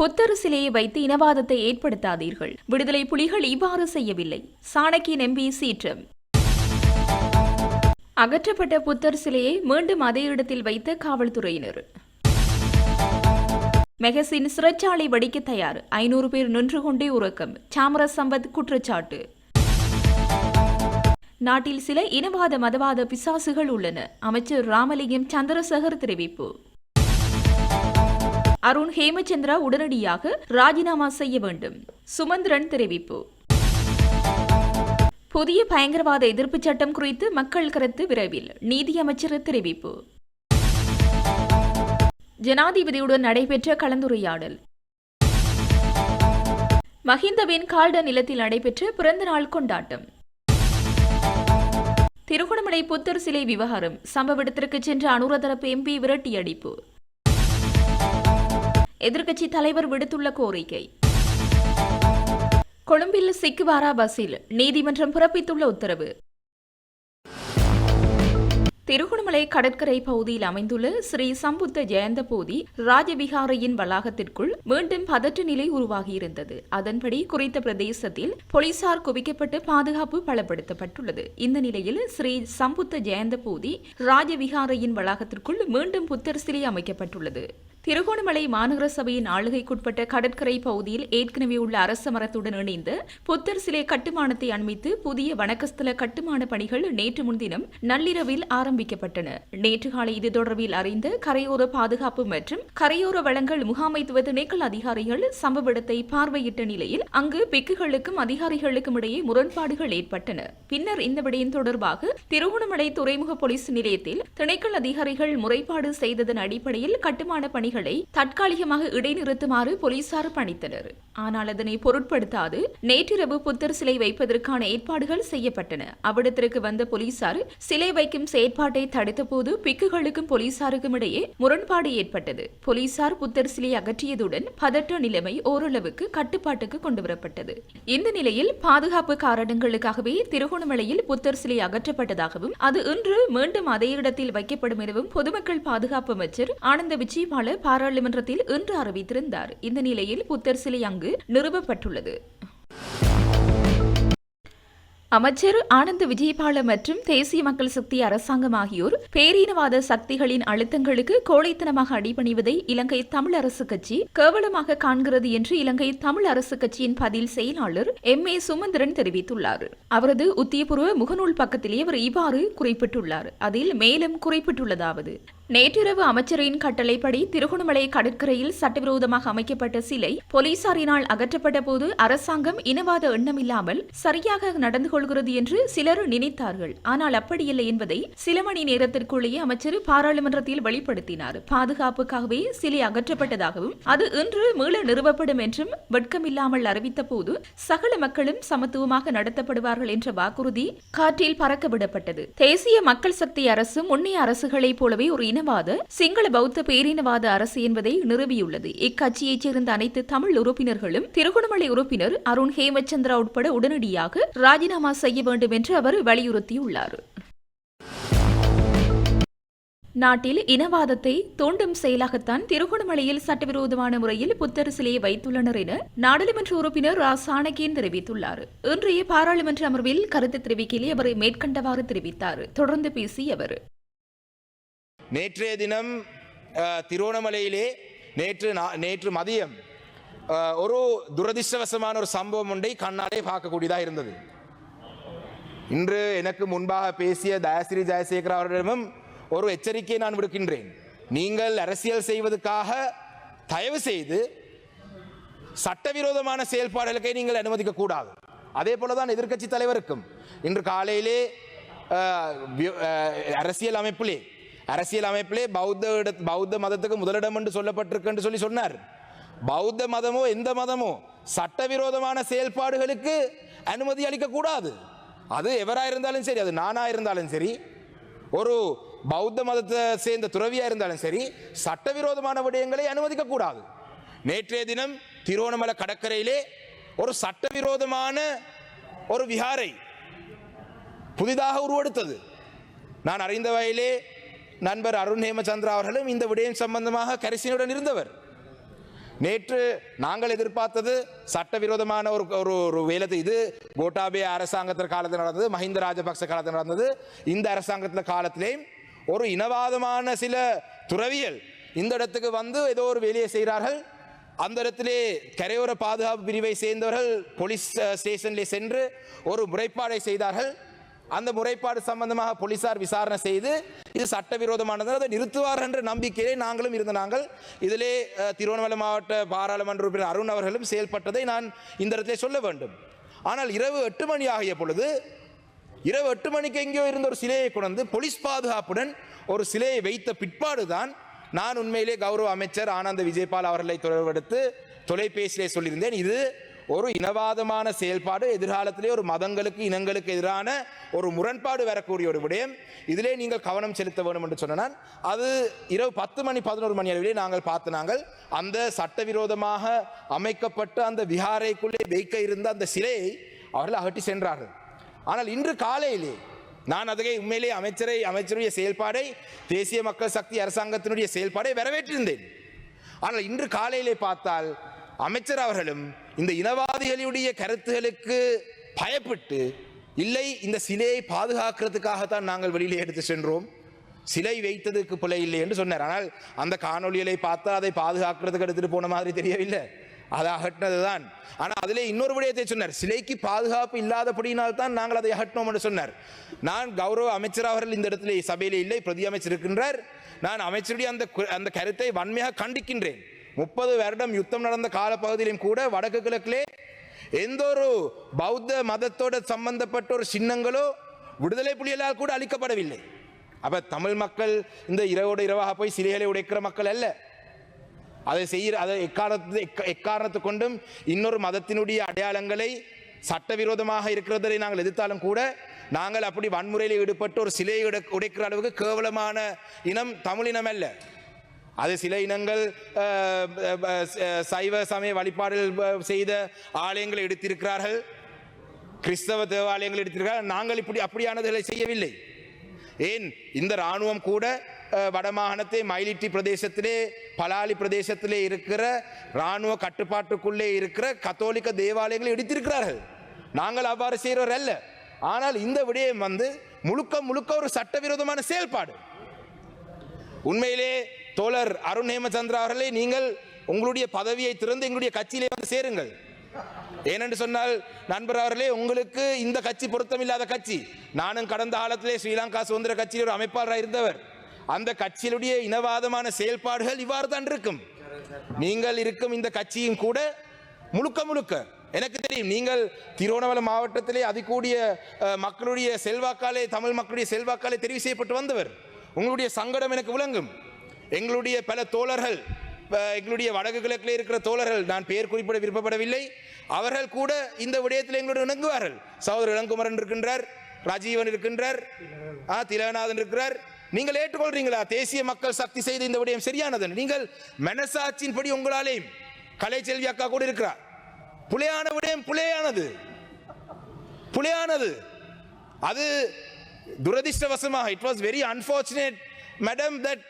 புத்தர் சிலையை வைத்து இனவாதத்தை ஏற்படுத்தாதீர்கள். விடுதலை புலிகள் இவ்வாறு செய்யவில்லை. சாணக்கி எம்பி சீற்றம். அகற்றப்பட்ட புத்தர் சிலையை மீண்டும் அதே இடத்தில் வைத்த காவல்துறையினர். மெகசின் சிறைச்சாலை வடிக்க தயார். ஐநூறு பேர் நின்று கொண்டே உறக்கம். சாமர சம்பத் குற்றச்சாட்டு. நாட்டில் சில இனவாத மதவாத பிசாசுகள் உள்ளன. அமைச்சர் ராமலிங்கம் சந்திரசேகர் தெரிவிப்பு. அருண் ஹேமச்சந்திரா உடனடியாக ராஜினாமா செய்ய வேண்டும். சுமந்திரன் தெரிவிப்பு. புதிய பயங்கரவாத எதிர்ப்பு சட்டம் குறித்து மக்கள் கருத்து விரைவில் நீதியமைச்சர் தெரிவிப்பு. ஜனாதிபதியுடன் நடைபெற்ற கலந்துரையாடல். மஹிந்தவின் கால்டன் நிலத்தில் நடைபெற்ற பிறந்தநாள் கொண்டாட்டம். திருகோணமலை புத்தர் சிலை விவகாரம் சம்பவ இடத்திற்கு சென்ற அனுரதரப்பு எம்பி விரட்டியடிப்பு. எதிர்க்கட்சி தலைவர் விடுத்துள்ள கோரிக்கை. கொழும்பில் சிக்குவாரா பஸ்ஸில் நீதிமன்றம் பிறப்பித்துள்ள உத்தரவு. திருகோணமலை கடற்கரை பகுதியில் அமைந்துள்ள ஸ்ரீ சம்புத்த ஜெயந்த போதி ராஜவிகாரையின் வளாகத்திற்குள் மீண்டும் பதற்ற நிலை உருவாகியிருந்தது. அதன்படி குறித்த பிரதேசத்தில் போலீசார் குவிக்கப்பட்டு பாதுகாப்பு பலப்படுத்தப்பட்டுள்ளது. இந்த நிலையில் ஸ்ரீ சம்புத்த ஜெயந்த போதி ராஜவிகாரையின் வளாகத்திற்குள் மீண்டும் புத்தர் சிலை அமைக்கப்பட்டுள்ளது. திருகோணமலை மாநகர சபையின் ஆளுகைக்குட்பட்ட கடற்கரை பகுதியில் ஏற்கனவே உள்ள அரச மரத்துடன் இணைந்து புத்தர் சிலை கட்டுமானத்தை அண்மித்து புதிய வணக்கஸ்தல கட்டுமான பணிகள் நேற்று முன்தினம் நள்ளிரவில் ஆரம்பிக்கப்பட்டன. நேற்று காலை இது தொடர்பில் அறிந்த கரையோர பாதுகாப்பு மற்றும் கரையோர வளங்கள் முகாமைத்துவ திணைக்கள் அதிகாரிகள் சம்பவ இடத்தை பார்வையிட்ட நிலையில் அங்கு பிக்குகளுக்கும் அதிகாரிகளுக்கும் இடையே முரண்பாடுகள் ஏற்பட்டன. பின்னர் இந்த விடயம் தொடர்பாக திருகோணமலை துறைமுக போலீஸ் நிலையத்தில் திணைக்கள் அதிகாரிகள் முறைப்பாடு செய்ததன் அடிப்படையில் கட்டுமான பணி பணிகளை தற்காலிகமாக இடைநிறுத்துமாறு போலீசார் பணித்தனர். ஆனால் அதனை பொருட்படுத்தாது நேற்றிரவு புத்தர் சிலை வைப்பதற்கான ஏற்பாடுகள் செய்யப்பட்டன. அவ்விடத்திற்கு வந்த போலீசார் சிலை வைக்கும் செயற்பாட்டை தடுத்தபோது பிக்குகளுக்கும் போலீசாருக்கும் இடையே முரண்பாடு ஏற்பட்டது. போலீசார் புத்தர் சிலை அகற்றியதுடன் பதற்ற நிலைமை ஓரளவுக்கு கட்டுப்பாட்டுக்கு கொண்டுவரப்பட்டது. இந்த நிலையில் பாதுகாப்பு காரணங்களுக்காகவே திருகோணமலையில் புத்தர் சிலை அகற்றப்பட்டதாகவும் அது இன்று மீண்டும் அதே இடத்தில் வைக்கப்படும் எனவும் பொதுமக்கள் பாதுகாப்பு அமைச்சர் ஆனந்த விஜயபால பாராளுமன்றத்தில் இன்று அறிவித்திருந்தார். இந்த நிலையில் புத்தர் சிலை அங்கு நிறுவப்பட்டுள்ளது. அமைச்சர் ஆனந்த் விஜயபால மற்றும் தேசிய மக்கள் சக்தி அரசாங்கம் ஆகியோர் பேரினவாத சக்திகளின் அழுத்தங்களுக்கு கோழைத்தனமாக அடிபணிவதை இலங்கை தமிழ் அரசு கட்சி கேவலமாக காண்கிறது என்று இலங்கை தமிழ் அரசு கட்சியின் பதில் செயலாளர் எம். ஏ. சுமந்திரன் தெரிவித்துள்ளார். அவரது உத்தியபூர்வ முகநூல் பக்கத்திலே அவர் இவ்வாறு குறிப்பிட்டுள்ளார். அதில் மேலும் குறிப்பிட்டுள்ளதாவது நேற்றிரவு அமைச்சரின் கட்டளைப்படி திருகோணமலை கடற்கரையில் சட்டவிரோதமாக அமைக்கப்பட்ட சிலை போலீசாரினால் அகற்றப்பட்ட போது அரசாங்கம் இனவாத எண்ணமில்லாமல் சரியாக நடந்து கொள்கிறது என்று சிலர் நினைத்தார்கள். ஆனால் அப்படியில்லை என்பதை சில மணி நேரத்திற்குள்ளேயே அமைச்சர் பாராளுமன்றத்தில் வெளிப்படுத்தினார். பாதுகாப்புக்காகவே சிலை அகற்றப்பட்டதாகவும் அது இன்று மீள நிறுவப்படும் என்றும் வெட்கமில்லாமல் அறிவித்த போது சகல மக்களும் சமத்துவமாக நடத்தப்படுவார்கள் என்ற வாக்குறுதி காற்றில் பறக்க விடப்பட்டது. தேசிய மக்கள் சக்தி அரசு முன்னைய அரசுகளைப் போலவே ஒரு இன இனவாத சிங்கள பௌத்த பேரினவாத அரசு என்பதை நிறுவியுள்ளது. இக்கட்சியைச் சேர்ந்த அனைத்து தமிழ் உறுப்பினர்களும் திருகோணமலை உறுப்பினர் அருண் ஹேமச்சந்திரா உட்பட உடனடியாக ராஜினாமா செய்ய வேண்டும் என்று அவர் வலியுறுத்தியுள்ளார். நாட்டில் இனவாதத்தை தூண்டும் செயலாகத்தான் திருகோணமலையில் சட்டவிரோதமான முறையில் புத்தர் சிலையை வைத்துள்ளனர் என நாடாளுமன்ற உறுப்பினர் ரா. சாணக்கியன் தெரிவித்துள்ளார். இன்றைய பாராளுமன்ற அமர்வில் கருத்து தெரிவிக்கையில் அவர் மேற்கண்டவாறு தெரிவித்தார். தொடர்ந்து பேசிய அவர் நேற்றைய தினம் திருவோணமலையிலே நேற்று நேற்று மதியம் ஒரு துரதிர்ஷ்டவசமான ஒரு சம்பவம் ஒன்றை கண்ணாலே பார்க்கக்கூடியதாக இருந்தது. இன்று எனக்கு முன்பாக பேசிய தயாசிரி ஜெயசேகர் அவர்களிடமும் ஒரு எச்சரிக்கையை நான் விடுக்கின்றேன். நீங்கள் அரசியல் செய்வதற்காக தயவு செய்து சட்டவிரோதமான செயல்பாடுகளுக்கை நீங்கள் அனுமதிக்க கூடாது. அதே போலதான் எதிர்க்கட்சி தலைவருக்கும். இன்று காலையிலே அரசியல் அமைப்பிலே அரசியல் அமைப்பிலே பௌத்த பௌத்த மதத்துக்கு முதலிடம் என்று சொல்லப்பட்டிருக்கு என்று சொல்லி சொன்னார். பௌத்த மதமோ எந்த மதமோ சட்டவிரோதமான செயல்பாடுகளுக்கு அனுமதி அளிக்கக்கூடாது. அது எவராக இருந்தாலும் சரி அது நானா இருந்தாலும் சரி ஒரு பௌத்த மதத்தை சேர்ந்த துறவியாக இருந்தாலும் சரி சட்டவிரோதமான விடயங்களை அனுமதிக்கக்கூடாது. நேற்றைய தினம் திருவோணமலை கடற்கரையிலே ஒரு சட்டவிரோதமான ஒரு விஹாரை புதிதாக உருவெடுத்தது. நான் அறிந்த வகையிலே நண்பர் அருண் ஹேமச்சந்திரா அவர்களும் இந்த விடயம் சம்பந்தமாக கரிசனையுடன் இருந்தவர். நேற்று நாங்கள் எதிர்பார்த்தது சட்டவிரோதமான ஒரு ஒரு ஒரு வேலை இது கோட்டாபே அரசாங்கத்தின் காலத்தில் நடந்தது மஹிந்த ராஜபக்ச காலத்தில் நடந்தது. இந்த அரசாங்கத்தின் காலத்திலேயும் ஒரு இனவாதமான சில துறவியல் இந்த இடத்துக்கு வந்து ஏதோ ஒரு வேலையை செய்கிறார்கள். அந்த இடத்திலே கரையோர பாதுகாப்பு பிரிவை சேர்ந்தவர்கள் போலீஸ் ஸ்டேஷனில் சென்று ஒரு முறைப்பாடை செய்தார்கள். அந்த முறைப்பாடு சம்பந்தமாக போலீசார் விசாரணை செய்து இது சட்டவிரோதமானது அதை நிறுத்துவார் என்ற நம்பிக்கையிலே நாங்களும் இருந்த நாங்கள். இதிலே திருவண்ணாமலை மாவட்ட பாராளுமன்ற உறுப்பினர் அருண் அவர்களும் செயல்பட்டதை நான் இந்த இடத்திலே சொல்ல வேண்டும். ஆனால் இரவு எட்டு மணி ஆகிய பொழுது இரவு எட்டு மணிக்கு எங்கேயோ இருந்த ஒரு சிலையை கொண்டு போலீஸ் பாதுகாப்புடன் ஒரு சிலையை வைத்த பிற்பாடு தான் நான் உண்மையிலே கௌரவ அமைச்சர் ஆனந்த விஜயபால் அவர்களை தொடர்பெடுத்து தொலைபேசியிலே சொல்லியிருந்தேன். இது ஒரு இனவாதமான செயல்பாடு எதிர்காலத்திலே ஒரு மதங்களுக்கு இனங்களுக்கு எதிரான ஒரு முரண்பாடு வரக்கூடிய ஒரு விடயம். இதிலே நீங்கள் கவனம் செலுத்த வேண்டும் என்று சொன்னால் அது இரவு பத்து மணி பதினோரு மணி அளவிலே நாங்கள் பார்த்து நாங்கள் அந்த சட்டவிரோதமாக அமைக்கப்பட்ட அந்த விஹாரைக்குள்ளே வைக்க இருந்த அந்த சிலையை அவர்கள் அகட்டி சென்றார்கள். ஆனால் இன்று காலையிலே நான் அதை உண்மையிலே அமைச்சரை அமைச்சருடைய செயல்பாடை தேசிய மக்கள் சக்தி அரசாங்கத்தினுடைய செயல்பாடை வரவேற்றிருந்தேன். ஆனால் இன்று காலையிலே பார்த்தால் அமைச்சர் அவர்களும் இந்த இனவாதிகளுடைய கருத்துகளுக்கு பயப்பட்டு இல்லை இந்த சிலையை பாதுகாக்கிறதுக்காகத்தான் நாங்கள் வெளியிலே எடுத்து சென்றோம். சிலை வைத்ததுக்கு பிழை இல்லை என்று சொன்னார். ஆனால் அந்த காணொலிகளை பார்த்தா அதை பாதுகாக்கிறதுக்கு எடுத்துட்டு போன மாதிரி தெரியவில்லை. அதை அகற்றினதுதான். ஆனால் அதிலே இன்னொரு விடயத்தை சொன்னார். சிலைக்கு பாதுகாப்பு இல்லாதபடியினால் தான் நாங்கள் அதை அகற்றினோம் என்று சொன்னார். நான் கௌரவ அமைச்சர் அவர்கள் இந்த இடத்திலே சபையில் இல்லை பிரதி அமைச்சர் இருக்கின்றார். நான் அமைச்சருடைய அந்த அந்த கருத்தை வன்மையாக கண்டிக்கின்றேன். முப்பது வருடம் யுத்தம் நடந்த காலப்பகுதியிலும் கூட வடக்கு கிழக்கிலே எந்த ஒரு பௌத்த மதத்தோட சம்பந்தப்பட்ட ஒரு சின்னங்களோ விடுதலை புலிகளால் கூட அளிக்கப்படவில்லை அப்போ தமிழ் மக்கள் இந்த இரவோடு இரவாக போய் சிலைகளை உடைக்கிற மக்கள் அல்ல. அதை செய்கிற அதை எக்காரணத்து எக்காரணத்து கொண்டும் இன்னொரு மதத்தினுடைய அடையாளங்களை சட்டவிரோதமாக இருக்கிறதை நாங்கள் எதிர்த்தாலும் கூட நாங்கள் அப்படி வன்முறையில் ஈடுபட்டு ஒரு சிலையை உடைக்கிற அளவுக்கு கேவலமான இனம் தமிழ் இனம் அல்ல. அது சில இனங்கள் சைவ சமய வழிபாடுகள் செய்த ஆலயங்களை எடுத்திருக்கிறார்கள். கிறிஸ்தவ தேவாலயங்கள் எடுத்திருக்கிறார்கள். நாங்கள் இப்படி அப்படியானதுகளை செய்யவில்லை. ஏன்? இந்த ராணுவம் கூட வடமாகாணத்தை மயிலிட்டி பிரதேசத்திலே பலாலி பிரதேசத்திலே இருக்கிற ராணுவ கட்டுப்பாட்டுக்குள்ளே இருக்கிற கத்தோலிக்க தேவாலயங்களை எடுத்திருக்கிறார்கள். நாங்கள் அவ்வாறு செய்கிறவர் அல்ல. ஆனால் இந்த விடயம் வந்து முழுக்க முழுக்க ஒரு சட்டவிரோதமான செயல்பாடு. உண்மையிலே தோழர் அருண் ஹேமச்சந்திரா அவர்களே நீங்கள் உங்களுடைய பதவியை திறந்து எங்களுடைய கட்சியிலே வந்து சேருங்கள். ஏனென்று சொன்னால் நண்பர் அவர்களே உங்களுக்கு இந்த கட்சி பொருத்தமில்லாத கட்சி. நானும் கடந்த காலத்திலே ஸ்ரீலங்கா சுதந்திர கட்சியில் ஒரு அமைப்பாளராக இருந்தவர். அந்த கட்சியினுடைய இனவாதமான செயல்பாடுகள் இவ்வாறு தான் இருக்கும். நீங்கள் இருக்கும் இந்த கட்சியும் கூட முழுக்க முழுக்க எனக்கு தெரியும் நீங்கள் திருவண்ணாமலை மாவட்டத்திலே அதிகூடிய மக்களுடைய செல்வாக்காலே தமிழ் மக்களுடைய செல்வாக்காலே தெரிவு செய்யப்பட்டு வந்தவர். உங்களுடைய சங்கடம் எனக்கு விளங்கும். எங்களுடைய பல தோழர்கள் எங்களுடைய வடக்கு கிழக்கில் இருக்கிற தோழர்கள் நான் பெயர் குறிப்பிட விருப்பப்படவில்லை. அவர்கள் கூட இந்த விடயத்தில் எங்களோடு இணங்குவார்கள். சகோதரர் இளங்குமரன் இருக்கின்றார் ராஜீவன் இருக்கின்றார் ஆ திலகநாதன் இருக்கிறார். நீங்கள் ஏற்றுக்கொள்றீங்களா? தேசிய மக்கள் சக்தி செய்த இந்த விடயம் சரியானது? நீங்கள் மனசாட்சியின்படி உங்களாலேயும் கலைச்செல்வி அக்கா கூட இருக்கிறார். புலையான விடயம் புலையானது. புலையானது. அது துரதிர்ஷ்டவசமாக it was very unfortunate madam that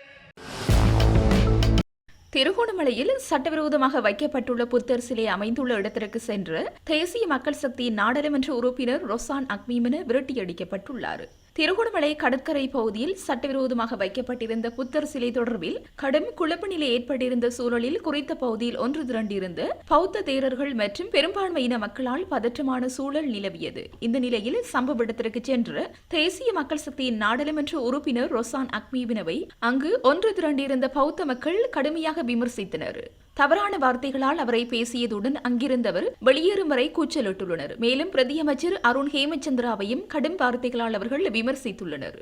திருகோணமலையில் சட்டவிரோதமாக வைக்கப்பட்டுள்ள புத்தர் சிலை அமைந்துள்ள இடத்திற்கு சென்று தேசிய மக்கள் சக்தியின் நாடாளுமன்ற உறுப்பினர் ரொசான் அக்மீமென விரட்டியடிக்கப்பட்டுள்ளார். திருகோணமலை கடற்கரை பகுதியில் சட்டவிரோதமாக வைக்கப்பட்டிருந்த புத்தர் சிலை தொடர்பில் கடும் குழப்ப நிலை ஏற்பட்டிருந்த சூழலில் குறித்த பகுதியில் ஒன்று திரண்டிருந்த பௌத்த தேரர்கள் மற்றும் பெரும்பான்மையின மக்களால் பதற்றமான சூழல் நிலவியது. இந்த நிலையில் சம்பவ இடத்திற்கு சென்று தேசிய மக்கள் சக்தியின் நாடாளுமன்ற உறுப்பினர் ரொசான் அக்மீவினவை அங்கு ஒன்று திரண்டிருந்த பௌத்த மக்கள் கடுமையாக விமர்சித்தனர். தவறான வார்த்தைகளால் அவரை பேசியதுடன் அங்கிருந்தவர் வெளியேறும் வரை கூச்சலிட்டுள்ளனர். மேலும் பிரதியமைச்சர் அருண் ஹேமச்சந்திராவையும் கடும் வார்த்தைகளால் அவர்கள் விமர்சித்துள்ளனர்.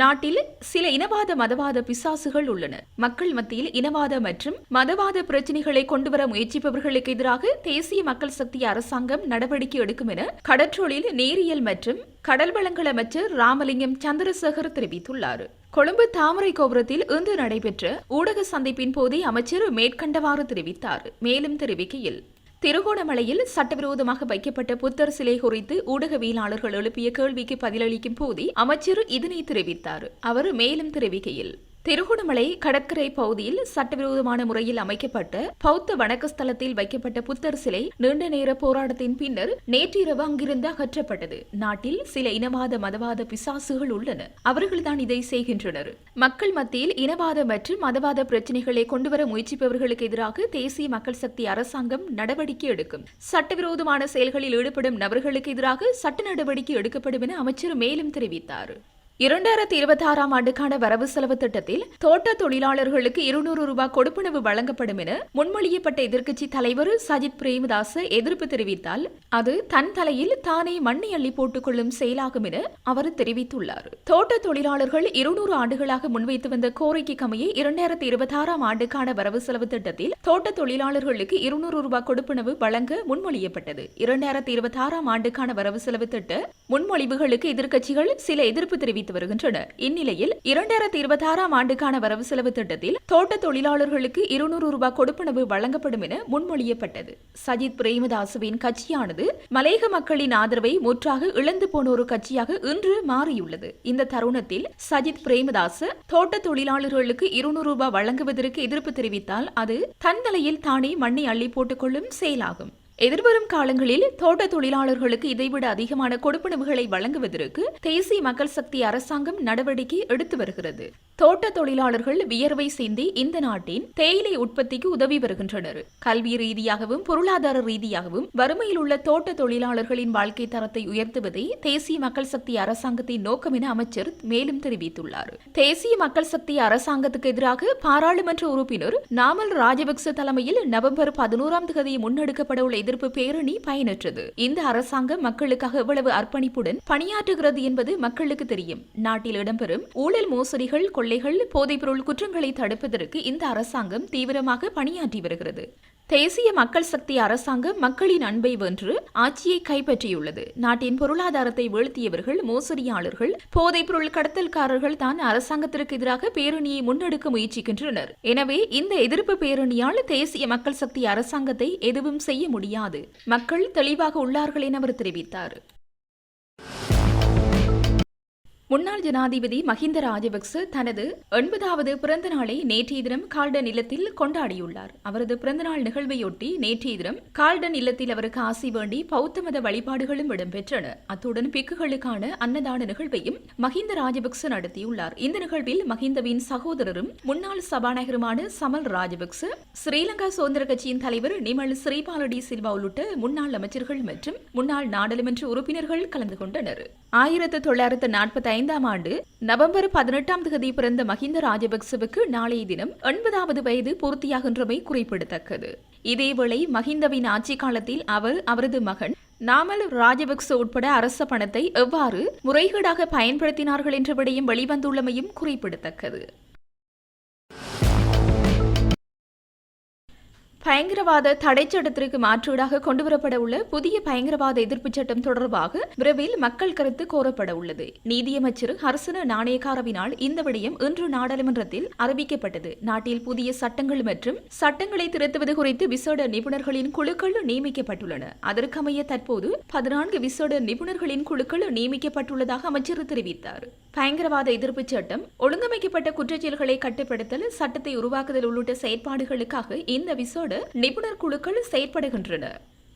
நாட்டில் சில இனவாத மதவாத பிசாசுகள் உள்ளன. மக்கள் மத்தியில் இனவாத மற்றும் மதவாத பிரச்சினைகளை கொண்டுவர முயற்சிப்பவர்களுக்கு எதிராக தேசிய மக்கள் சக்தி அரசாங்கம் நடவடிக்கை எடுக்கும் என கடற்றொழில் நேரியல் மற்றும் கடல் வளங்கள் அமைச்சர் ராமலிங்கம் சந்திரசேகர் தெரிவித்துள்ளார். கொழும்பு தாமரை கோபுரத்தில் இன்று நடைபெற்ற ஊடக சந்திப்பின் போதே அமைச்சர் மேற்கண்டவாறு தெரிவித்தார். மேலும் தெரிவிக்கையில் திருகோணமலையில் சட்டவிரோதமாக வைக்கப்பட்ட புத்தர் சிலை குறித்து ஊடகவியலாளர்கள் எழுப்பிய கேள்விக்கு பதிலளிக்கும் போதே அமைச்சர் இதனை தெரிவித்தார். அவர் மேலும் தெரிவிக்கையில் திருகோணமலை கடற்கரை பகுதியில் சட்டவிரோதமான முறையில் அமைக்கப்பட்ட பௌத்த வணக்க ஸ்தலத்தில் வைக்கப்பட்ட புத்தர் சிலை நீண்ட நேர போராட்டத்தின் பின்னர் நேற்றிரவு அங்கிருந்து அகற்றப்பட்டது. நாட்டில் சில இனவாத மதவாத பிசாசுகள் உள்ளன. அவர்கள்தான் இதை செய்கின்றனர். மக்கள் மத்தியில் இனவாத மற்றும் மதவாத பிரச்சினைகளை கொண்டுவர முயற்சிப்பவர்களுக்கு எதிராக தேசிய மக்கள் சக்தி அரசாங்கம் நடவடிக்கை எடுக்கும். சட்டவிரோதமான செயல்களில் ஈடுபடும் நபர்களுக்கு எதிராக சட்ட நடவடிக்கை எடுக்கப்படும் என அமைச்சர் மேலும் தெரிவித்தார். இரண்டாயிரத்தி இருபத்தி ஆறாம் ஆண்டுக்கான வரவு செலவு திட்டத்தில் தோட்ட தொழிலாளர்களுக்கு இருநூறு ரூபாய் கொடுப்பனவு வழங்கப்படும் என முன்மொழியப்பட்ட எதிர்க்கட்சி தலைவர் சஜித் பிரேமதாச எதிர்ப்பு தெரிவித்தால் அது தன் தலையில் தானே மண்ணை அள்ளி போட்டுக் கொள்ளும் செயலாகும் என அவர் தெரிவித்துள்ளார். தோட்ட தொழிலாளர்கள் இருநூறு ஆண்டுகளாக முன்வைத்து வந்த கோரிக்கைக்கு கமையை இரண்டாயிரத்தி இருபத்தி ஆறாம் ஆண்டுக்கான வரவு செலவு திட்டத்தில் தோட்ட தொழிலாளர்களுக்கு இருநூறு ரூபாய் கொடுப்பனவு வழங்க முன்மொழியப்பட்டது. இரண்டாயிரத்தி இருபத்தி ஆறாம் ஆண்டுக்கான வரவு செலவு திட்ட முன்மொழிவுகளுக்கு எதிர்க்கட்சிகள் சில எதிர்ப்பு தெரிவித்து வருகின்றனர். இந்நிலையில் இரண்டாயிரத்தி இருபத்தி ஆறாம் ஆண்டுக்கான வரவு செலவு திட்டத்தில் தோட்ட தொழிலாளர்களுக்கு இருநூறு ரூபாய் கொடுப்பனவு வழங்கப்படும் என முன்மொழியப்பட்டது. சஜித் பிரேமதாசுவின் கட்சியானது மலையக மக்களின் ஆதரவை முற்றாக இழந்து போன ஒரு கட்சியாக இன்று மாறியுள்ளது. இந்த தருணத்தில் சஜித் பிரேமதாச தோட்ட தொழிலாளர்களுக்கு இருநூறு ரூபாய் வழங்குவதற்கு எதிர்ப்பு தெரிவித்தால் அது தன் தலையில் தானே மண்ணை அள்ளி போட்டுக் கொள்ளும் செயலாகும். எதிர்வரும் காலங்களில் தோட்ட தொழிலாளர்களுக்கு இதைவிட அதிகமான கொடுப்பனவுகளை வழங்குவதற்கு தேசிய மக்கள் சக்தி அரசாங்கம் நடவடிக்கை எடுத்து வருகிறது. தோட்ட தொழிலாளர்கள் வியர்வை சிந்தி இந்த நாட்டின் தேயிலை உற்பத்திக்கு உதவி வருகின்றனர் கல்வி ரீதியாகவும் பொருளாதார ரீதியாகவும் வறுமையில் உள்ள தோட்ட தொழிலாளர்களின் வாழ்க்கை தரத்தை உயர்த்துவதே தேசிய மக்கள் சக்தி அரசாங்கத்தின் நோக்கம் என அமைச்சர் மேலும் தெரிவித்துள்ளார். தேசிய மக்கள் சக்தி அரசாங்கத்துக்கு எதிராக பாராளுமன்ற உறுப்பினர் நாமல் ராஜபக்ச தலைமையில் நவம்பர் பதினோராம் தேதி முன்னெடுக்கப்பட உள்ள எதிர்ப்பு பேரணி பயனற்றது. இந்த அரசாங்கம் மக்களுக்காக எவ்வளவு அர்ப்பணிப்புடன் பணியாற்றுகிறது என்பது மக்களுக்கு தெரியும். நாட்டில் இடம்பெறும் ஊழல் மோசடிகள் கொள்ளைகள் போதைப்பொருள் குற்றங்களை தடுப்பதற்கு இந்த அரசாங்கம் தீவிரமாக பணியாற்றி வருகிறது. தேசிய மக்கள் சக்தி அரசாங்கம் மக்களின் அன்பை வென்று ஆட்சியை கைப்பற்றியுள்ளது. நாட்டின் பொருளாதாரத்தை வீழ்த்தியவர்கள் மோசடியாளர்கள் போதைப்பொருள் கடத்தல்காரர்கள் தான் அரசாங்கத்திற்கு எதிராக பேரணியை முன்னெடுக்க முயற்சிக்கின்றனர். எனவே இந்த எதிர்ப்பு பேரணியால் தேசிய மக்கள் சக்தி அரசாங்கத்தை எதுவும் செய்ய முடியாது. மக்கள் தெளிவாக உள்ளார்கள் என அவர் தெரிவித்தார். முன்னாள் ஜனாதிபதி மஹிந்த ராஜபக்ச தனது எண்பதாவது பிறந்த நாளை நேற்றைய தினம் கால்டன் இல்லத்தில் கொண்டாடியுள்ளார். அவரது பிறந்தநாள் நிகழ்வையொட்டி நேற்றைய தினம் கால்டன் இல்லத்தில் அவருக்கு ஆசி வேண்டி பௌத்த மத வழிபாடுகளும் இடம்பெற்றன. அத்துடன் பிக்குகளுக்கான அன்னதான நிகழ்வையும் மஹிந்த ராஜபக்ச நடத்தியுள்ளார். இந்த நிகழ்வில் மஹிந்தவின் சகோதரரும் முன்னாள் சபாநாயகருமான சமல் ராஜபக்ச ஸ்ரீலங்கா சுதந்திர கட்சியின் தலைவர் நிமல் ஸ்ரீபாலடி சில்வா உள்ளிட்ட முன்னாள் அமைச்சர்கள் மற்றும் முன்னாள் நாடாளுமன்ற உறுப்பினர்கள் கலந்து கொண்டனர். ஆயிரத்து தொள்ளாயிரத்து நாற்பத்தி ஐந்தாம் ஆண்டு நவம்பர் பதினெட்டாம் தேதி பிறந்த மஹிந்த ராஜபக்சவுக்கு நாளைய தினம் எண்பதாவது வயது பூர்த்தியாகின்றமை குறிப்பிடத்தக்கது. இதேவேளை மஹிந்தவின் ஆட்சி காலத்தில் அவர் அவரது மகன் நாமல் ராஜபக்ச உட்பட அரச பணத்தை எவ்வாறு முறைகேடாக பயன்படுத்தினார்கள் என்ற விடயம் வெளிவந்துள்ளமையும் குறிப்பிடத்தக்கது. பயங்கரவாத தடை சட்டத்திற்கு மாற்றீடாக கொண்டுவரப்பட உள்ள புதிய பயங்கரவாத எதிர்ப்புச் சட்டம் தொடர்பாக விரைவில் மக்கள் கருத்து கோரப்பட உள்ளது நீதியமைச்சர் ஹர்சன நாணயக்காரவினால் இந்த விடயம் இன்று நாடாளுமன்றத்தில் அறிவிக்கப்பட்டது. நாட்டில் புதிய சட்டங்கள் மற்றும் சட்டங்களை திருத்துவது குறித்து விசேட நிபுணர்களின் குழுக்கள் நியமிக்கப்பட்டுள்ளன. அதற்கமைய தற்போது பதினான்கு விசேட நிபுணர்களின் குழுக்கள் நியமிக்கப்பட்டுள்ளதாக அமைச்சர் தெரிவித்தார். பயங்கரவாத எதிர்ப்புச் சட்டம் ஒழுங்கமைக்கப்பட்ட குற்றச்செயல்களை கட்டுப்படுத்தல் சட்டத்தை உருவாக்குதல் உள்ளிட்ட செயற்பாடுகளுக்காக இந்த விசேட நிபுணர் குழுக்கள் செயற்படுகின்றன.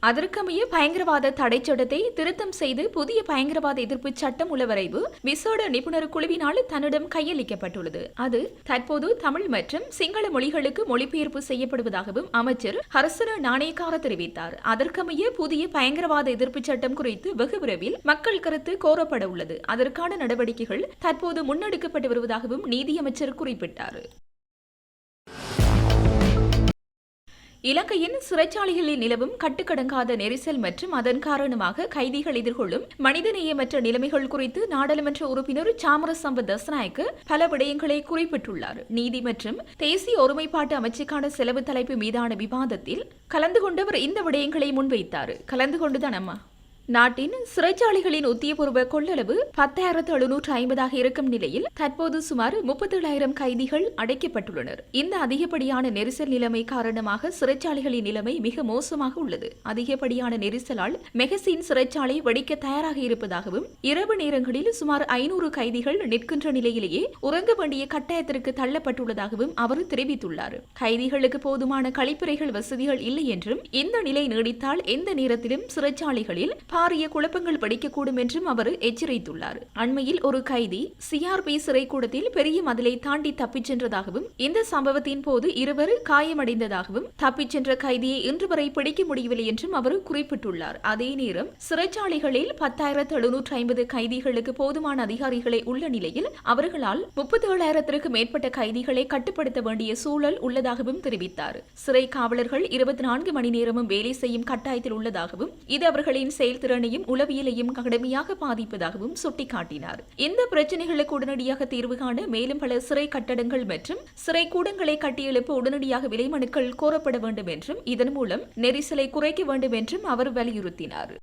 அதற்கமைய பயங்கரவாத தடை சட்டத்தை திருத்தம் செய்து புதிய பயங்கரவாத எதிர்ப்பு சட்டம் உளவரைவு விசேட நிபுணர் குழுவினால் தன்னிடம் கையளிக்கப்பட்டுள்ளது. அது தற்போது தமிழ் மற்றும் சிங்கள மொழிகளுக்கு மொழிபெயர்ப்பு செய்யப்படுவதாகவும் அமைச்சர் ஹரசன நாணயக்கார தெரிவித்தார். அதற்கமைய புதிய பயங்கரவாத எதிர்ப்பு சட்டம் குறித்து வெகு விரைவில் மக்கள் கருத்து கோரப்பட உள்ளது அதற்கான நடவடிக்கைகள் தற்போது முன்னெடுக்கப்பட்டு வருவதாகவும் நீதியமைச்சர் குறிப்பிட்டார். இலங்கையின் சிறைச்சாலைகளில் நிலவும் கட்டுக்கடங்காத நெரிசல் மற்றும் அதன் காரணமாக கைதிகள் எதிர்கொள்ளும் மனிதநேயமற்ற நிலைமைகள் குறித்து நாடாளுமன்ற உறுப்பினர் சாமரசம்ப தசநாயக்கு பல விடயங்களை குறிப்பிட்டுள்ளார். நீதி மற்றும் தேசிய ஒருமைப்பாட்டு அமைச்சுக்கான செலவு தலைப்பு மீதான விவாதத்தில் கலந்து கொண்டவர் இந்த விடயங்களை முன்வைத்தார். கலந்து கொண்டுதான் அம்மா. நாட்டின் சிறைச்சாலைகளின் உத்தியபூர்வ கொள்ளளவு பத்தாயிரத்து எழுநூற்று ஐம்பதாக இருக்கும் நிலையில் தற்போது சுமார் முப்பத்தேழாயிரம் கைதிகள் அடைக்கப்பட்டுள்ளனர். இந்த அதிகப்படியான நெரிசல் நிலைமை காரணமாக சிறைச்சாலைகளின் நிலைமை மிக மோசமாக உள்ளது. அதிகப்படியான நெரிசலால் மெகசின் சிறைச்சாலை வெடிக்க தயாராக இருப்பதாகவும் இரவு நேரங்களில் சுமார் ஐநூறு கைதிகள் நிற்கின்ற நிலையிலேயே உறங்க வேண்டிய கட்டாயத்திற்கு தள்ளப்பட்டுள்ளதாகவும் அவர் தெரிவித்துள்ளார். கைதிகளுக்கு போதுமான கழிப்பறைகள் வசதிகள் இல்லை என்றும் இந்த நிலை நீடித்தால் எந்த நேரத்திலும் சிறைச்சாலைகளில் பாரிய குழப்பங்கள் வெடிக்கக்கூடும் என்றும் அவர் எச்சரித்துள்ளார். அண்மையில் ஒரு கைதி சிஆர்பி சிறைக்கூடத்தில் பெரிய மதிலை தாண்டி தப்பிச் சென்றதாகவும் இந்த சம்பவத்தின் போது இருவர் காயமடைந்ததாகவும் தப்பிச் சென்ற கைதியை இன்று வரை பிடிக்க முடியவில்லை என்றும் அவர் குறிப்பிட்டுள்ளார். அதே நேரம் சிறைச்சாலைகளில் பத்தாயிரத்து எழுநூற்று ஐம்பது கைதிகளுக்கு போதுமான அதிகாரிகளை உள்ள நிலையில் அவர்களால் முப்பத்தி ஏழாயிரத்திற்கு மேற்பட்ட கைதிகளை கட்டுப்படுத்த வேண்டிய சூழல் உள்ளதாகவும் தெரிவித்தார். சிறை காவலர்கள் இருபத்தி நான்கு மணி நேரமும் வேலை செய்யும் கட்டாயத்தில் உள்ளதாகவும் இது அவர்களின் செயல்திறனையும் உளவியலையும் கடுமையாக பாதிப்பதாகவும் சுட்டிக்காட்டினார். இந்த பிரச்சனைகளுக்கு உடனடியாக தீர்வு காண மேலும் பல சிறை கட்டடங்கள் மற்றும் சிறை கூடங்களை கட்டியெழுப்ப உடனடியாக விலை மனுக்கள் கோரப்பட வேண்டும் என்றும் இதன் மூலம் நெரிசலை குறைக்க வேண்டும் என்றும் அவர் வலியுறுத்தினார்.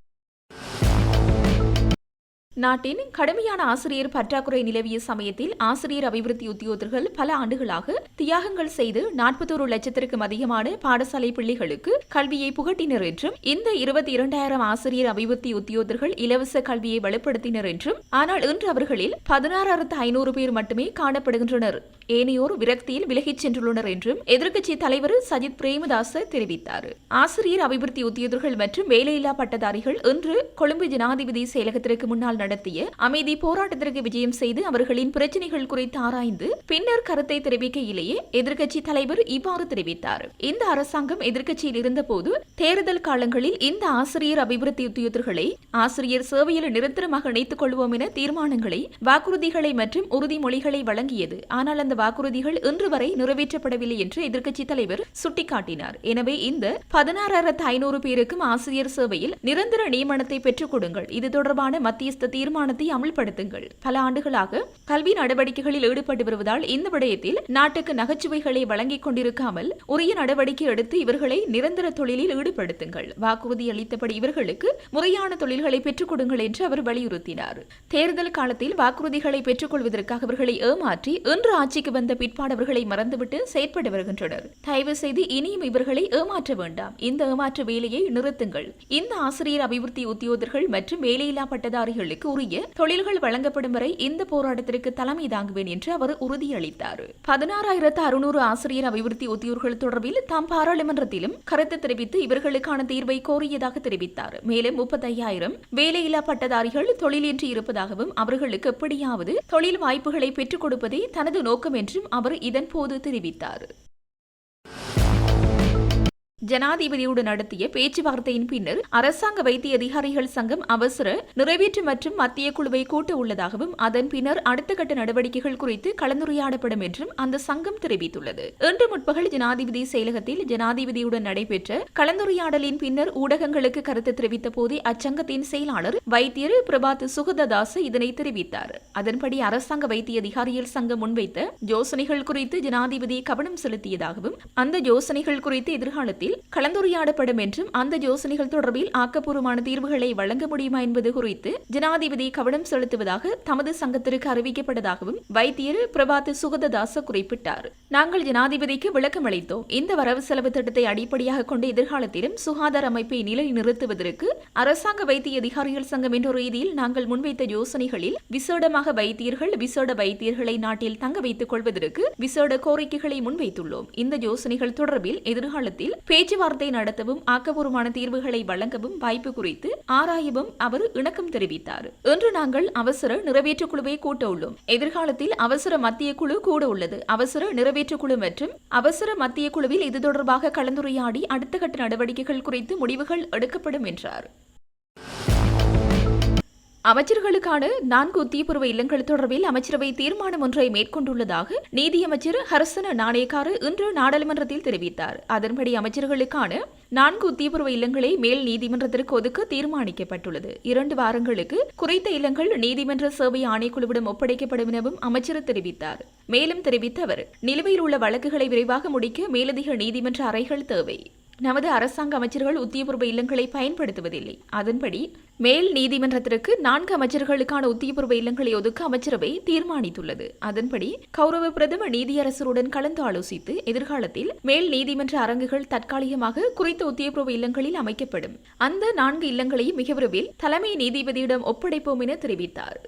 நாட்டின் கடுமையான ஆசிரியர் பற்றாக்குறை நிலவிய சமயத்தில் ஆசிரியர் அபிவிருத்தி உத்தியோகர்கள் பல ஆண்டுகளாக தியாகங்கள் செய்து நாற்பத்தோரு லட்சத்திற்கும் அதிகமான பாடசாலை பிள்ளைகளுக்கு கல்வியை புகட்டினர் என்றும் இந்த இருபத்தி இரண்டாயிரம் ஆசிரியர் அபிவிருத்தி உத்தியோகர்கள் இலவச கல்வியை வலுப்படுத்தினர் என்றும் ஆனால் இன்று அவர்களில் பதினாறாயிரத்து ஐநூறு பேர் மட்டுமே காணப்படுகின்றனர். ஏனையோர் விரக்தியில் விலகிச் சென்றுள்ளனர் என்றும் எதிர்க்கட்சி தலைவர் சஜித் பிரேமதாச தெரிவித்தார். ஆசிரியர் அபிவிருத்தி உத்தியோகர்கள் மற்றும் வேலையில்லா பட்டதாரிகள் இன்று கொழும்பு ஜனாதிபதி செயலகத்திற்கு முன்னால் நடத்திய அமைதி போராட்டத்திற்கு விஜயம் செய்து அவர்களின் பிரச்சனைகள் குறித்து ஆராய்ந்து பின்னர் கருத்தை தெரிவிக்கையிலேயே எதிர்க்கட்சி தலைவர் இவ்வாறு தெரிவித்தார். இந்த அரசாங்கம் எதிர்க்கட்சியில் இருந்தபோது தேர்தல் காலங்களில் இந்த ஆசிரியர் அபிவிருத்தி உத்தியோகர்களை ஆசிரியர் சேவையில் நிரந்தரமாக இணைத்துக் கொள்வோம் என தீர்மானங்களை வாக்குறுதிகளை மற்றும் உறுதிமொழிகளை வழங்கியது. ஆனால் அந்த வாக்குறுதிகள் இன்று வரை நிறைவேற்றப்படவில்லை என்று எதிர்க்கட்சி தலைவர் சுட்டிக்காட்டினார். எனவே இந்த பதினாறாயிரத்து ஐநூறு பேருக்கும் ஆசிரியர் சேவையில் நிரந்தர நியமனத்தை பெற்றுக் கொடுங்கள். இது தொடர்பான மத்தியஸ்தத்தை தீர்மானத்தை அமல்படுத்துங்கள். பல ஆண்டுகளாக கல்வி நடவடிக்கைகளில் ஈடுபட்டு வருவதால் இந்த விடயத்தில் நாட்டுக்கு நகைச்சுவைகளை வழங்கிக் கொண்டிருக்காமல் உரிய நடவடிக்கை எடுத்து இவர்களை நிரந்தர தொழிலில் ஈடுபடுத்துங்கள். வாக்குறுதி அளித்தபடி இவர்களுக்கு முறையான தொழில்களை பெற்றுக் கொடுங்கள் என்று அவர் வலியுறுத்தினார். தேர்தல் காலத்தில் வாக்குறுதிகளை பெற்றுக் கொள்வதற்காக அவர்களை ஏமாற்றி இன்று ஆட்சிக்கு வந்த பிற்பாடவர்களை மறந்துவிட்டு செயற்பட்டு வருகின்றனர். தயவு செய்து இனியும் இவர்களை ஏமாற்ற வேண்டாம். இந்த ஏமாற்று வேலையை நிறுத்துங்கள். இந்த ஆசிரியர் அபிவிருத்தி உத்தியோகர்கள் மற்றும் வேலையில்லா பட்டதாரிகளுக்கு உரிய தொழில்கள் வழங்கப்படும் வரை இந்த போராட்டத்திற்கு தலைமை தாங்குவேன் என்று அவர் உறுதியளித்தார். பதினாறாயிரத்து அறுநூறு ஆசிரியர் அபிவிருத்தி உத்தியோகர்கள் தொடர்பில் தாம் பாராளுமன்றத்திலும் கருத்து தெரிவித்து இவர்களுக்கான தீர்வை கோரியதாக தெரிவித்தார். மேலும் முப்பத்தையாயிரம் வேலையில்லா பட்டதாரிகள் தொழிலின்றி இருப்பதாகவும் அவர்களுக்கு எப்படியாவது தொழில் வாய்ப்புகளை பெற்றுக் கொடுப்பதே தனது நோக்கம் என்றும் அவர் இதன்போது தெரிவித்தார். ஜனாதிபதியுடன் நடத்திய பேச்சுவார்த்தையின் பின்னர் அரசாங்க வைத்திய அதிகாரிகள் சங்கம் அவசர நிறைவேற்று மற்றும் மத்திய குழுவை கூட்ட உள்ளதாகவும் அதன் பின்னர் அடுத்த கட்ட நடவடிக்கைகள் குறித்து கலந்துரையாடப்படும் என்றும் அந்த சங்கம் தெரிவித்துள்ளது. இன்று முற்பகல் ஜனாதிபதி செயலகத்தில் ஜனாதிபதியுடன் நடைபெற்ற கலந்துரையாடலின் பின்னர் ஊடகங்களுக்கு கருத்து தெரிவித்த போதே அச்சங்கத்தின் செயலாளர் வைத்தியர் பிரபாத் சுகததாச இதனை தெரிவித்தார். அதன்படி அரசாங்க வைத்திய அதிகாரிகள் சங்கம் முன்வைத்த யோசனைகள் குறித்து ஜனாதிபதி கவனம் செலுத்தியதாகவும் அந்த யோசனைகள் குறித்து எதிர்காலத்தில் கலந்துரையாடப்படும் என்றும் அந்த யோசனைகள் தொடர்பில் ஆக்கப்பூர்வமான தீர்வுகளை வழங்க முடியுமா என்பது குறித்து ஜனாதிபதி கவனம் செலுத்துவதாக தமது சங்கத்திற்கு அறிவிக்கப்பட்டதாகவும் வைத்தியர் பிரபாத் சுகததாச குறிப்பிட்டார். நாங்கள் ஜனாதிபதிக்கு விளக்கம் அளித்தோம். இந்த வரவு செலவு திட்டத்தை அடிப்படையாக கொண்டு எதிர்காலத்திலும் சுகாதார அமைப்பை நிலைநிறுத்துவதற்கு அரசாங்க வைத்திய அதிகாரிகள் சங்கம் என்ற ரீதியில் நாங்கள் முன்வைத்த யோசனைகளில் விசேடமாக வைத்தியர்கள் விசேட வைத்தியர்களை நாட்டில் தங்க வைத்துக் கொள்வதற்கு விசேட கோரிக்கைகளை முன்வைத்துள்ளோம். இந்த யோசனைகள் தொடர்பில் எதிர்காலத்தில் பேச்சுவார்த்தை நடத்தவும் ஆக்கப்பூர்வமான தீர்வுகளை வழங்கவும் வாய்ப்பு குறித்து ஆராயவும் அவர் இணக்கம் தெரிவித்தார். இன்று நாங்கள் அவசர நிறைவேற்று குழுவை கூட்ட உள்ளோம் எதிர்காலத்தில் அவசர மத்திய குழு கூட உள்ளது. அவசர நிறைவேற்று குழு மற்றும் அவசர மத்திய குழுவில் இது தொடர்பாக கலந்துரையாடி அடுத்த கட்ட நடவடிக்கைகள் குறித்து முடிவுகள் எடுக்கப்படும் என்றார். அமைச்சர்களுக்கான நான்கு உத்தியபூர்வ இல்லங்கள் தொடர்பில் அமைச்சரவை தீர்மானம் ஒன்றை மேற்கொண்டுள்ளதாக நீதியமைச்சர் ஹர்சன நாணயக்காரு இன்று நாடாளுமன்றத்தில் தெரிவித்தார். அதன்படி அமைச்சர்களுக்கான நான்கு உத்தியபூர்வ இல்லங்களை மேல் நீதிமன்றத்திற்கு ஒதுக்க தீர்மானிக்கப்பட்டுள்ளது. இரண்டு வாரங்களுக்கு குறைத்த இல்லங்கள் நீதிமன்ற சேவை ஆணைக்குழுவிடம் ஒப்படைக்கப்படும் எனவும் அமைச்சர் தெரிவித்தார். மேலும் தெரிவித்த அவர் நிலுவையில் உள்ள வழக்குகளை விரைவாக முடிக்க மேலதிக நீதிமன்ற அறைகள் தேவை. நமது அரசாங்க அமைச்சர்கள் உத்தியபூர்வ இல்லங்களை பயன்படுத்துவதில்லை. அதன்படி மேல் நீதிமன்றத்திற்கு நான்கு அமைச்சர்களுக்கான உத்தியபூர்வ இல்லங்களை ஒதுக்க அமைச்சரவை தீர்மானித்துள்ளது. அதன்படி கௌரவ பிரதம நீதியரசருடன் கலந்து ஆலோசித்து எதிர்காலத்தில் மேல் நீதிமன்ற அரங்குகள் தற்காலிகமாக குறித்த உத்தியபூர்வ இல்லங்களில் அமைக்கப்படும். அந்த நான்கு இல்லங்களையும் மிக விரைவில் தலைமை நீதிபதியிடம் ஒப்படைப்போம் என தெரிவித்தார்.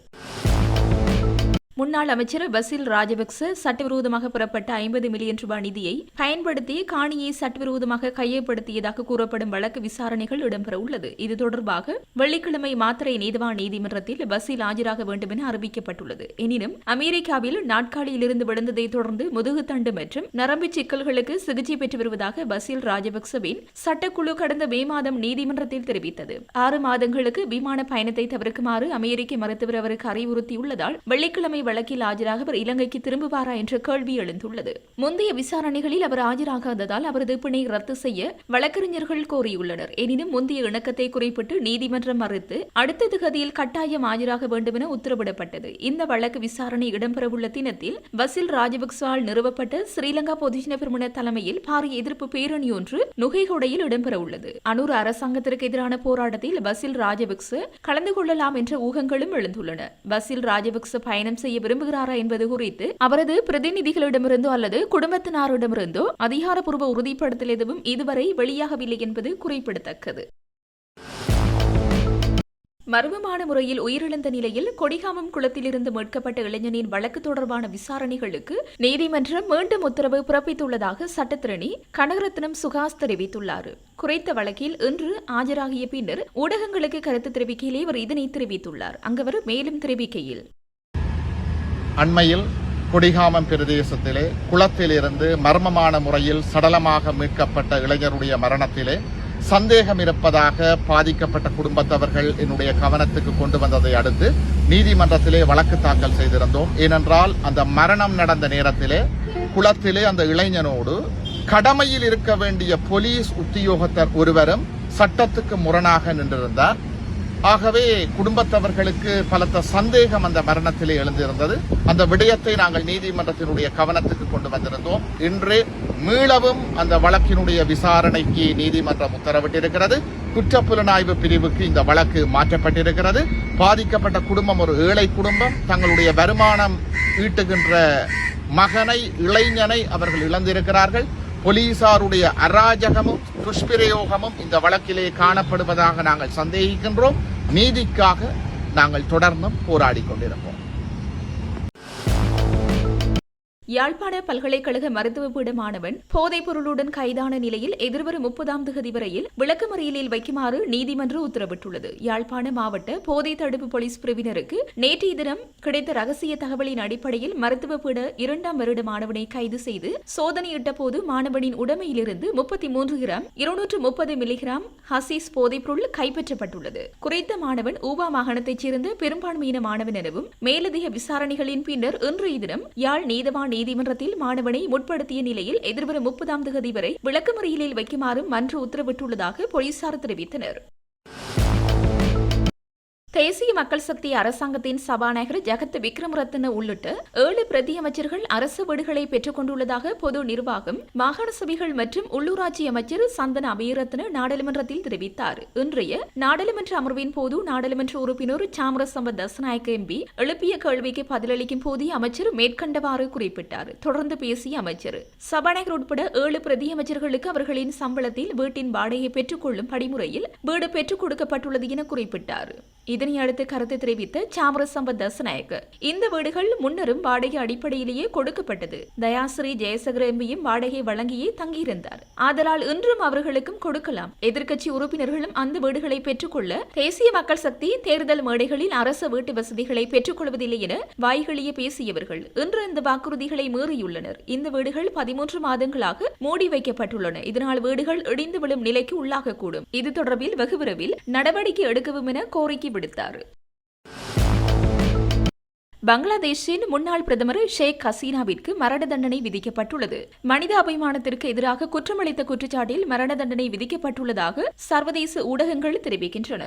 முன்னாள் அமைச்சர் பசில் ராஜபக்ச சட்டவிரோதமாக புறப்பட்ட ஐம்பது மில்லியன் ரூபாய் நிதியை பயன்படுத்தி காணியை சட்டவிரோதமாக கையப்படுத்தியதாக கூறப்படும் வழக்கு விசாரணைகள் இடம்பெறவுள்ளது இது தொடர்பாக வெள்ளிக்கிழமை மாத்திரை நீதிவான் நீதிமன்றத்தில் பசில் ஆஜராக வேண்டும் என அறிவிக்கப்பட்டுள்ளது. எனினும் அமெரிக்காவில் நாட்காலியிலிருந்து விழுந்ததை தொடர்ந்து முதுகுத்தண்டு மற்றும் நரம்பு சிக்கல்களுக்கு சிகிச்சை பெற்று வருவதாக பசில் ராஜபக்சவின் சட்டக்குழு கடந்த மே மாதம் நீதிமன்றத்தில் தெரிவித்தது. ஆறு மாதங்களுக்கு விமான பயணத்தை தவிர்க்குமாறு அமெரிக்க மருத்துவர் அவருக்கு அறிவுறுத்தியுள்ளதால் வெள்ளிக்கிழமை வழக்கில் ஆஜராக அவர் இலங்கைக்கு திரும்புவாரா என்ற கேள்வி எழுந்துள்ளது. முந்தைய விசாரணைகளில் அவர் ஆஜராகாததால் அவரது பிணை ரத்து செய்ய வழக்கறிஞர்கள் கோரியுள்ளனர். எனினும் முந்தைய இணக்கத்தை குறிப்பிட்டு நீதிமன்றம் மறுத்து அடுத்த திகதியில் கட்டாயம் ஆஜராக வேண்டும் என உத்தரவிடப்பட்டது. இந்த வழக்கு விசாரணை இடம்பெறவுள்ள தினத்தில் பசில் ராஜபக்சால் நிறுவப்பட்ட ஸ்ரீலங்கா பொதுஜன பெருமன தலைமையில் பாரிய எதிர்ப்பு பேரணி ஒன்று நுகைகொடையில் இடம்பெறவுள்ளது. அனூர் அரசாங்கத்திற்கு எதிரான போராட்டத்தில் பசில் ராஜபக்ச கலந்து கொள்ளலாம் என்ற ஊகங்களும் எழுந்துள்ளன. பசில் ராஜபக்ச பயணம் செய்ய விரும்புகிறாரா என்பது குறித்து அவரது பிரதிநிதிகளிடமிருந்தோ அல்லது குடும்பத்தினாரிடமிருந்தோ அதிகாரப்பூர்வ உறுதிப்படுத்தல் எதுவும் இதுவரை வெளியாகவில்லை என்பது குறிப்பிடத்தக்கது. மர்மமான முறையில் உயிரிழந்த நிலையில் கொடிகாமம் குளத்திலிருந்து மீட்கப்பட்ட இளைஞனின் வழக்கு தொடர்பான விசாரணைகளுக்கு நீதிமன்றம் மீண்டும் உத்தரவு பிறப்பித்துள்ளதாக சட்டத்திரணி கனகரத்னம் சுகாஸ் தெரிவித்துள்ளார். குறைத்த வழக்கில் இன்று ஆஜராகிய பின்னர் ஊடகங்களுக்கு கருத்து தெரிவிக்கையிலே அவர் இதனை தெரிவித்துள்ளார். அங்கவர் மேலும் தெரிவிக்கையில் அண்மையில் கொடிகாமம் பிரதேசத்திலே குளத்திலிருந்து மர்மமான முறையில் சடலமாக மீட்கப்பட்ட இளைஞருடைய மரணத்திலே சந்தேகம் இருப்பதாக பாதிக்கப்பட்ட குடும்பத்தவர்கள் என்னுடைய கவனத்துக்கு கொண்டு வந்ததை அடுத்து நீதிமன்றத்திலே வழக்கு தாக்கல் செய்திருந்தோம். ஏனென்றால் அந்த மரணம் நடந்த நேரத்திலே குளத்திலே அந்த இளைஞனோடு கடமையில் இருக்க வேண்டிய போலீஸ் உத்தியோகத்தர் ஒருவரும் சட்டத்துக்கு முரணாக நின்றிருந்தார். ஆகவே குடும்பத்தவர்களுக்கு பலத்த சந்தேகம் அந்த மரணத்திலே எழுந்திருந்தது. அந்த விடயத்தை நாங்கள் நீதிமன்றத்தினுடைய கவனத்துக்கு கொண்டு வந்திருந்தோம். இன்று மீளவும் அந்த வழக்கினுடைய விசாரணைக்கு நீதிமன்றம் உத்தரவிட்டிருக்கிறது. குற்றப்புலனாய்வு பிரிவுக்கு இந்த வழக்கு மாற்றப்பட்டிருக்கிறது. பாதிக்கப்பட்ட குடும்பம் ஒரு ஏழை குடும்பம். தங்களுடைய வருமானம் ஈட்டுகின்ற மகனை இளைஞனை அவர்கள் இழந்திருக்கிறார்கள். போலீசாருடைய அராஜகமும் துஷ்பிரயோகமும் இந்த வழக்கிலே காணப்படுவதாக நாங்கள் சந்தேகிக்கின்றோம். நீதிக்காக நாங்கள் தொடர்ந்தும் போராடி கொண்டிருப்போம். யாழ்ப்பாண பல்கலைக்கழக மருத்துவ பீட மாணவன் போதைப் பொருளுடன் கைதான நிலையில் எதிர்வரும் முப்பதாம் தேதி வரையில் விளக்கமறியலில் வைக்குமாறு நீதிமன்றம் உத்தரவிட்டுள்ளது. யாழ்ப்பாண மாவட்ட போதை தடுப்பு போலீஸ் பிரிவினருக்கு நேற்றைய தினம் கிடைத்த ரகசிய தகவலின் அடிப்படையில் மருத்துவ பீட இரண்டாம் வருட மாணவனை கைது செய்து சோதனையிட்ட போது மாணவனின் உடமையிலிருந்து முப்பத்தி மூன்று கிராம் இருநூற்று முப்பது மில்லிகிராம் ஹசீஸ் போதைப் பொருள் கைப்பற்றப்பட்டுள்ளது. குறித்த மாணவன் ஊவா மாகாணத்தைச் சேர்ந்த பெரும்பான்மையின மாணவன் எனவும் மேலதிக விசாரணைகளின் பின்னர் இன்றைய தினம் யாழ் நீதவான் நீதிமன்றத்தில் மாணவனை முற்படுத்திய நிலையில் எதிர்வரும் முப்பதாம் தேதி வரை விளக்கமறியலில் வைக்குமாறும் மன்று உத்தரவிட்டுள்ளதாக போலீசார் தெரிவித்தனர். தேசிய மக்கள் சக்தி அரசாங்கத்தின் சபாநாயகர் ஜெகத் விக்ரமரத்ன உள்ளிட்ட ஏழு பிரதியமைச்சர்கள் அரசு வீடுகளை பெற்றுக் கொண்டுள்ளதாக பொது நிர்வாகம் மாகாண சபைகள் மற்றும் உள்ளூராட்சி அமைச்சர் சந்தன அபயரத்ன நாடாளுமன்றத்தில் தெரிவித்தார். இன்றைய நாடாளுமன்ற அமர்வின் போது நாடாளுமன்ற உறுப்பினர் சாமரசம்ப தசநாயக்க எம்பி எழுப்பிய கேள்விக்கு பதிலளிக்கும் போது அமைச்சர் மேற்கண்டவாறு குறிப்பிட்டார். தொடர்ந்து பேசிய அமைச்சர் சபாநாயகர் உட்பட ஏழு பிரதியமைச்சர்களுக்கு அவர்களின் சம்பளத்தில் வீட்டின் வாடகையை பெற்றுக்கொள்ளும் படிமுறையில் வீடு பெற்றுக் கொடுக்கப்பட்டுள்ளது என குறிப்பிட்டார். இதனை அடுத்து கருத்து தெரிவித்த சாமரசம்ப தசநாயக்க இந்த வீடுகள் முன்னரும் வாடகை அடிப்படையிலேயே கொடுக்கப்பட்டது. தயாசிரி ஜெயசகர எம்பியும் வாடகை வழங்கியே தங்கியிருந்தார். ஆதலால் இன்றும் அவர்களுக்கும் கொடுக்கலாம். எதிர்க்கட்சி உறுப்பினர்களும் அந்த வீடுகளை பெற்றுக்கொள்ள தேசிய மக்கள் சக்தி தேர்தல் மேடைகளில் அரசு வீட்டு வசதிகளை பெற்றுக்கொள்வதில்லை என வாய்களியே பேசியவர்கள் இன்று இந்த வாக்குறுதிகளை மீறியுள்ளனர். இந்த வீடுகள் பதிமூன்று மாதங்களாக மூடி வைக்கப்பட்டுள்ளன. இதனால் வீடுகள் இடிந்து விழும் நிலைக்கு உள்ளாகக்கூடும். இது தொடர்பில் வெகு விரைவில் நடவடிக்கை எடுக்கவும் என கோரிக்கை விடுத்தார் பங்களாதேஷின் முன்னாள் பிரதமர் ஷேக் ஹசீனாவிற்கு மரண தண்டனை விதிக்கப்பட்டுள்ளது. மனித அபிமானத்திற்கு எதிராக குற்றமளித்த குற்றச்சாட்டில் மரண தண்டனை விதிக்கப்பட்டுள்ளதாக சர்வதேச ஊடகங்கள் தெரிவிக்கின்றன.